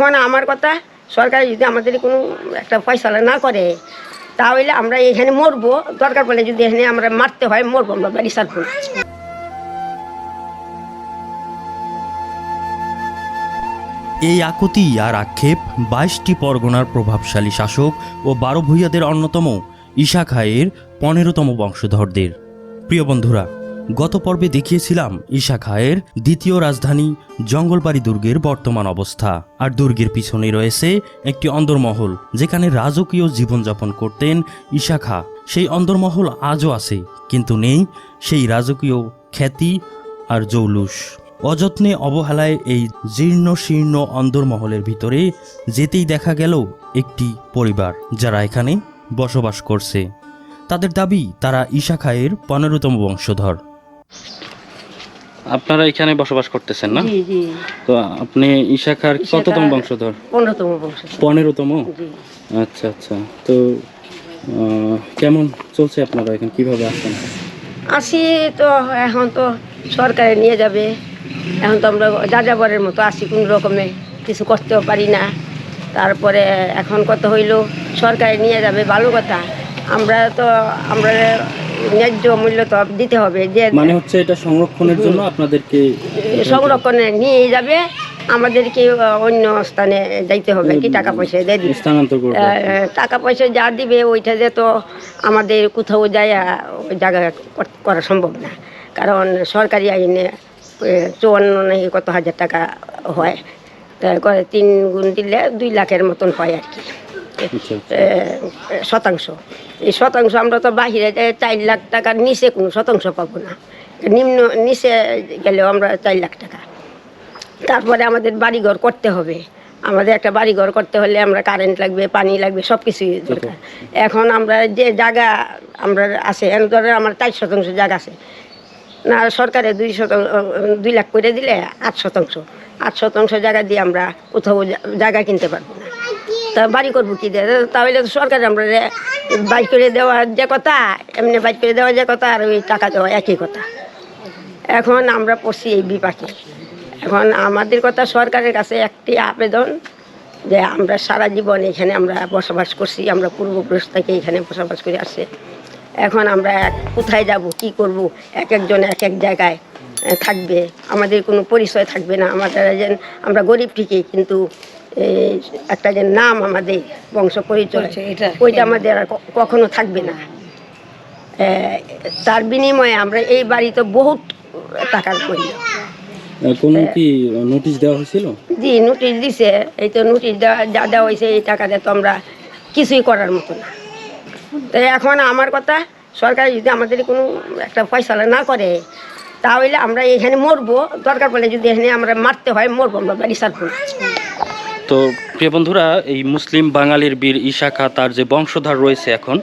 এখন আমার কথা সরকার যদি আমাদের কোনো একটা ফয়সালা না করে, তাহলে আমরা এখানে মরবো। দরকার পড়লে যদি এখানে আমরা মারতে হয়, মরবো আমরা, বাড়ি ছাড়বো এই আকুতি আর আক্ষেপ বাইশটি পরগনার প্রভাবশালী শাসক ও বারো ভূঁইয়াদের অন্যতম, ঈশা খায়ের পনেরোতম বংশধরদের। প্রিয় বন্ধুরা গত পর্বে দেখিয়েছিলাম ঈশা খায়ের দ্বিতীয় রাজধানী জঙ্গলবাড়ি দুর্গের বর্তমান অবস্থা। আর দুর্গের পিছনে রয়েছে একটি অন্দরমহল, যেখানে রাজকীয় জীবনযাপন করতেন ঈশা খা। সেই অন্দরমহল আজও আছে, কিন্তু নেই সেই রাজকীয় খ্যাতি আর জৌলুস। অযত্নে অবহেলায় এই জীর্ণ শীর্ণ অন্দরমহলের ভিতরে যেতেই দেখা গেল একটি পরিবার, যারা এখানে বসবাস করছে। তাদের দাবি, তারা ঈশা খায়ের পনেরোতম বংশধর। আপনারা এখানে বসবাস করতেছেন না? তো আপনি ঈশাখার ঈশা কততম বংশধর? পনেরোতম বংশ পনেরোতম? আচ্ছা আচ্ছা। তো কেমন চলছে আপনারা এখন? কীভাবে আসেন আসি তো এখন তো সরকারে নিয়ে যাবে। এখন তো আমরা যা যাযাবরের মতো আসি কোনো রকমে কিছু করতেও পারি না। তারপরে এখন কত হইল? সরকারে নিয়ে যাবে ভালো কথা। আমরা তো আমরা ন্যায্য মূল্য তো দিতে হবে যে মানে হচ্ছে এটা সংরক্ষণের জন্য আপনাদেরকে সংরক্ষণে নিয়ে যাবে আমাদেরকে অন্য স্থানে যাইতে হবে কি টাকা পয়সা দিয়ে দিবে। স্থানান্তর টাকা পয়সা যা দিবে ওইটা যে তো আমাদের কোথাও যায় ওই জায়গা করা সম্ভব না। কারণ সরকারি আইনে চুয়ান্ন নাকি কত হাজার টাকা হয়। তা করে তিন গুণ দিলে দুই লাখের মতন হয় আর কি। আচ্ছা আচ্ছা। শতাংশ। এই শতাংশ আমরা তো বাহিরে চার লাখ টাকার নিচে কোনো শতাংশ পাবো না। নিম্ন, নিচে গেলেও আমরা চার লাখ টাকা। তারপরে আমাদের বাড়িঘর করতে হবে। আমাদের একটা বাড়িঘর করতে হলে আমরা কারেন্ট লাগবে, পানি লাগবে সব কিছুই দরকার। এখন আমরা যে জায়গা আমরা আছে এখন ধরো আমার চার শতাংশ জায়গা আছে। না, সরকারে দুই শতাংশ দুই লাখ করে দিলে আট শতাংশ। আট শতাংশ জায়গা দিয়ে আমরা কোথাও জায়গা কিনতে পারব। তা বাড়ি করব কি দিয়ে? তাহলে তো সরকার আমরা বাইক করে দেওয়ার যে কথা, এমনি বাইক করে দেওয়ার যে কথা আর ওই টাকা দেওয়া একই কথা। এখন আমরা পড়ছি এই বিপাকে। এখন আমাদের কথা সরকারের কাছে একটি আবেদন যে আমরা সারা জীবন এখানে আমরা বসবাস করছি, আমরা পূর্বপুরুষ থেকে এখানে বসবাস করে আসছে। এখন আমরা এক- কোথায় যাব, কি করব? এক একজন এক এক জায়গায় থাকবে। আমাদের কোনো পরিচয় থাকবে না। আমাদের আমরা গরিব ঠিকই, কিন্তু একটা যে নাম আমাদের বংশ পরিচয় ওইটা আমাদের আর কখনো থাকবে না। এ, তার বিনিময়ে আমরা এই বাড়িতে বহুত টাকার করি। কোনো কি নোটিশ দেওয়া হয়েছিল? জি নোটিশ দিছে। এই তো নোটিশ দেওয়া যা দেওয়া হয়েছে এই টাকাতে তো আমরা কিছুই করার মতো না। তো এখন আমার কথা সরকার যদি আমাদের কোনো একটা ফয়সালা না করে তাহলে আমরা এখানে মরবো। দরকার পড়লে যদি এখানে আমরা মারতে হয় মরবো আমরা বাড়ি ছাড়বো না। তো প্রিয় বন্ধুরা এই মুসলিম বাঙালির বীর ঈশাখা তার যে বংশধর রয়েছে এখন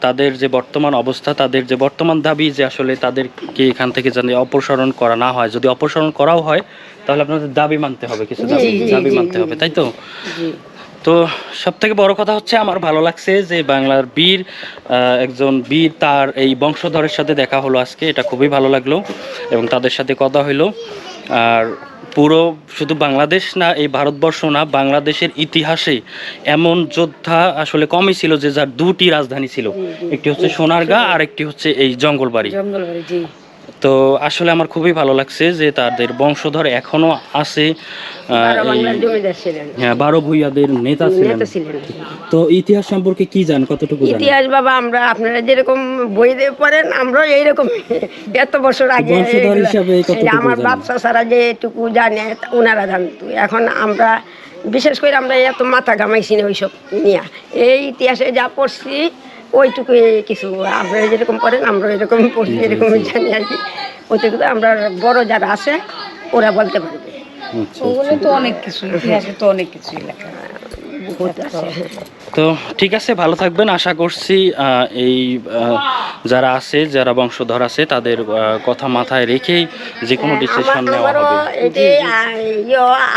তাদের যে বর্তমান অবস্থা তাদের যে বর্তমান দাবি যে আসলে তাদেরকে এখান থেকে যেন অপসারণ করা না হয়। যদি অপসারণ করাও হয় তাহলে আপনাদের দাবি মানতে হবে কিছু দাবি দাবি মানতে হবে তাই তো? তো সব থেকে বড় কথা হচ্ছে আমার ভালো লাগছে যে বাংলার বীর একজন বীর, তার এই বংশধরের সাথে দেখা হলো আজকে, এটা খুবই ভালো লাগল এবং তাদের সাথে কথা হইল আর পুরো শুধু বাংলাদেশ না, এই ভারতবর্ষ না, বাংলাদেশের ইতিহাসে এমন যোদ্ধা আসলে কমই ছিল যে যার দুটি রাজধানী ছিল। একটি হচ্ছে সোনারগাঁ আর একটি হচ্ছে এই জঙ্গলবাড়ি। জঙ্গলবাড়ি তো আসলে আমার খুবই ভালো লাগছে যে তাদের বংশধর এখনও আছে বারো হ্যাঁ বারো ভূঁইয়াদের নেতা ছিলেন। তো ইতিহাস সম্পর্কে কি জান কতটুকু ইতিহাস বাবা আমরা আপনারা যেরকম বই দিয়ে পড়েন আমরাও এইরকম। এত বছর আগে বংশধর হিসাবে আমার? বাচ্চা সারা যেটুকু জানে ওনারা জানতো এখন আমরা বিশেষ করে আমরা এত মাথা ঘামাইছি না ওইসব নিয়ে। এই ইতিহাসে যা পড়ছি ওইটুকু কিছু আপনারা যেরকম করেন আমরা এরকম পড়ি এরকম জানি আর কি। ওইটুকু আমরা বড় যারা আছে ওরা বলতে পারবে। আচ্ছা, ওগুলো তো অনেক কিছু ইতিহাসে তো অনেক কিছুই লেখা। তো ঠিক আছে ভালো থাকবেন। আশা করছি এই যারা আছে যারা বংশধর আছে তাদের কথা মাথায় রেখেই যে কোনো ডিসিশন নেওয়া হবে।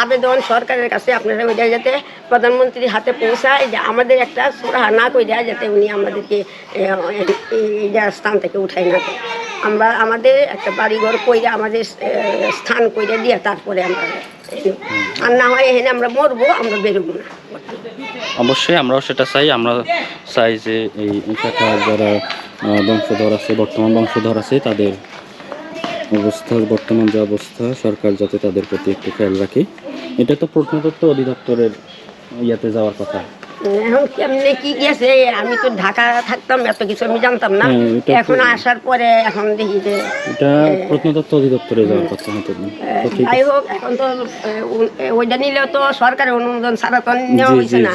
আবেদন সরকারের কাছে আপনারা ওইটা যাতে প্রধানমন্ত্রীর হাতে পৌঁছায় যে আমাদের একটা সুরাহা না দেয় যাতে উনি আমাদেরকে এই- স্থান থেকে উঠাই না। আমরা আমাদের একটা বাড়িঘর কইরে আমাদের স্থান কইরে দিয়ে তারপরে আমরা আর না হয় এখানে আমরা মরবো আমরা বেরোবো না। অবশ্যই আমরাও সেটা চাই, আমরা চাই যে এই যারা বংশধর আছে, বর্তমান বংশধর আছে, তাদের অবস্থার, বর্তমান যে অবস্থা, সরকার যাতে তাদের প্রতি একটু খেয়াল রাখে। এটা তো প্রত্নতত্ত্ব অধিদপ্তরের ইয়াতে যাওয়ার কথা। এখন কেমনে কি গেছে? আমি তো ঢাকা থাকতাম এত কিছু আমি জানতাম না। হ্যাঁ, এখন আসার পরে এখন দেখি যে এটা প্রত্নতত্ত্ব অধিদপ্তরে যাওয়ার কথা হয়তো তো? ঠিক যাই হোক এখন তো ওইটা নিলেও তো সরকারের অনুমোদন ছাড়া তো নেওয়া হয়েছে না।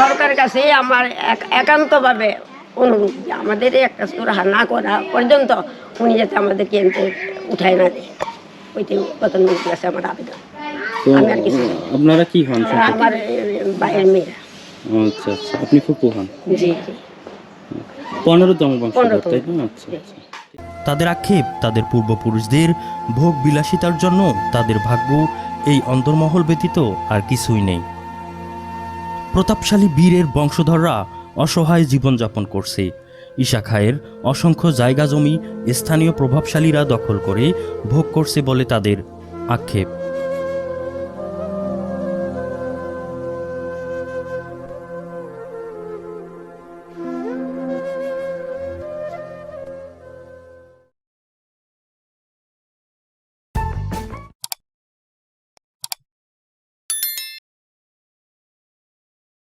সরকারের কাছে আমার এক- একান্তভাবে অনুরোধ যে আমাদের একটা সুরাহা না করা পর্যন্ত উনি যাতে আমাদের কেন্দ্রে উঠায় না দেয়। ওইটাই প্রধানমন্ত্রীর কাছে আমার আবেদন। আপনারা কি হন? আমার বাইরের মেয়েরা আচ্ছা আচ্ছা। আপনি ফুপু হন জি। পনেরোতম বংশধর তাই না? আচ্ছা আচ্ছা। তাদের আক্ষেপ তাদের পূর্বপুরুষদের ভোগ বিলাসিতার জন্য তাদের ভাগ্য এই অন্তর্মহল ব্যতীত আর কিছুই নেই। প্রতাপশালী বীরের বংশধররা অসহায় জীবনযাপন করছে। ঈশা খায়ের অসংখ্য জায়গা জমি স্থানীয় প্রভাবশালীরা দখল করে ভোগ করছে বলে তাদের আক্ষেপ।